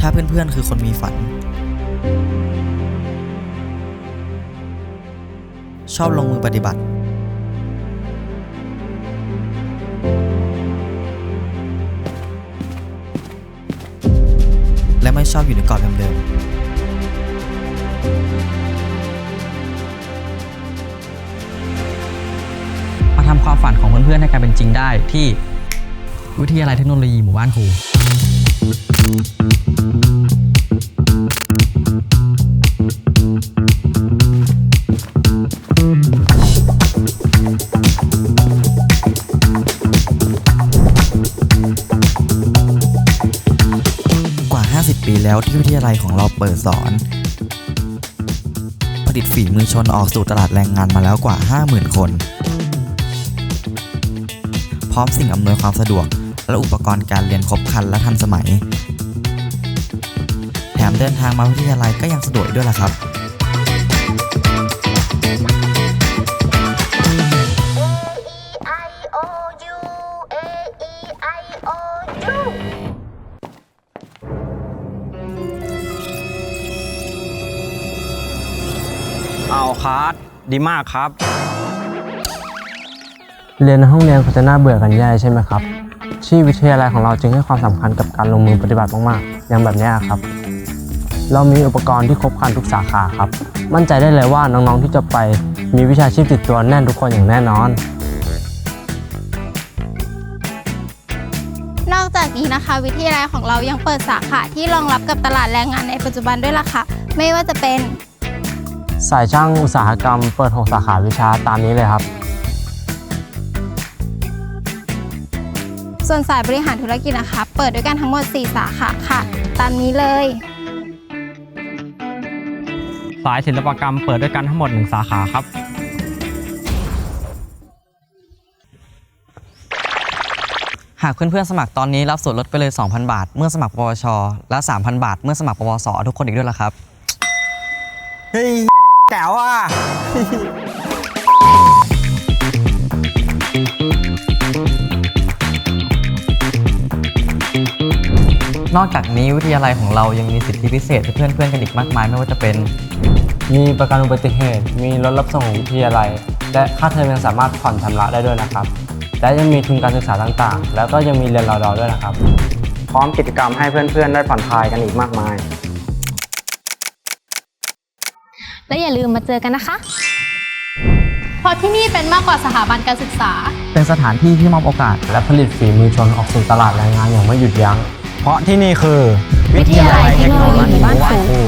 ถ้าเพื่อนๆคือคนมีฝัน ชอบลงมือปฏิบัติ และไม่ชอบอยู่ในกรอบเดิมๆมาทำความฝันของเพื่อนๆให้กลายเป็นจริงได้ที่วิทยาลัยเทคโนโลยีหมู่บ้านครูก แล้วที่วิทยาลัยของเราเปิดสอน ผลิตฝีมือชนออกสู่ตลาดแรงงานมาแล้วกว่า 50,000 คน พร้อมสิ่งอำนวยความสะดวก และอุปกรณ์การเรียนครบครันและทันสมัย แถมเดินทางมาวิทยาลัยก็ยังสะดวกอีกด้วยล่ะครับ เอาคัสดีมากครับ เรียนในห้องเรียนคงจะน่าเบื่อกันแย่ใช่ไหมครับ ที่วิทยาลัยของเราจึงให้ความสำคัญกับการลงมือปฏิบัติมากๆ อย่างแบบเนี้ยครับ เรามีอุปกรณ์ที่ครบครันทุกสาขาครับ มั่นใจได้เลยว่าน้องๆที่จะไปมีวิชาชีพติดตัวแน่นทุกคนอย่างแน่นอน นอกจากนี้นะคะ วิทยาลัยของเรายังเปิดสาขาที่รองรับกับตลาดแรงงานในปัจจุบันด้วยล่ะค่ะ ไม่ว่าจะเป็น สายช่างอุตสาหกรรมเปิด 6 สาขาวิชาตามนี้เลยครับ ส่วนสายบริหารธุรกิจนะคะ เปิดด้วยกันทั้งหมด 4 สาขาค่ะ ตามนี้เลย สายศิลปกรรมเปิดด้วยกันทั้งหมดหนึ่งสาขาครับ หากเพื่อนๆสมัครตอนนี้รับส่วนลดไปเลย 2,000 บาท เมื่อสมัครปวช และ 3,000 บาท เมื่อสมัครปวส ทุกคนอีกด้วยล่ะครับ เฮ้ย แจ๋วอะนอกจากนี้วิทยาลัยของเรายังมีสิทธิพิเศษให้เพื่อนๆกันอีกมากมายไม่ว่าจะเป็น มีประกันอุบัติเหตุ มีรถรับส่งของวิทยาลัย และค่าเทอมยังสามารถผ่อนชำระได้ด้วยนะครับ และยังมีทุนการศึกษาต่างๆ แล้วก็ยังมีเรียนรอดอด้วยนะครับ พร้อมกิจกรรมให้เพื่อนๆ ได้ผ่อนคลายกันอีกมากมาย และอย่าลืมมาเจอกันนะคะ เพราะที่นี่เป็นมากกว่าสถาบันการศึกษา เป็นสถานที่ที่มอบโอกาส และผลิตฝีมือชนออกสู่ตลาดแรงงานอย่างไม่หยุดยั้ง เพราะที่นี่คือ วิทยาลัยเทคโนโลยีหมู่บ้านครูครู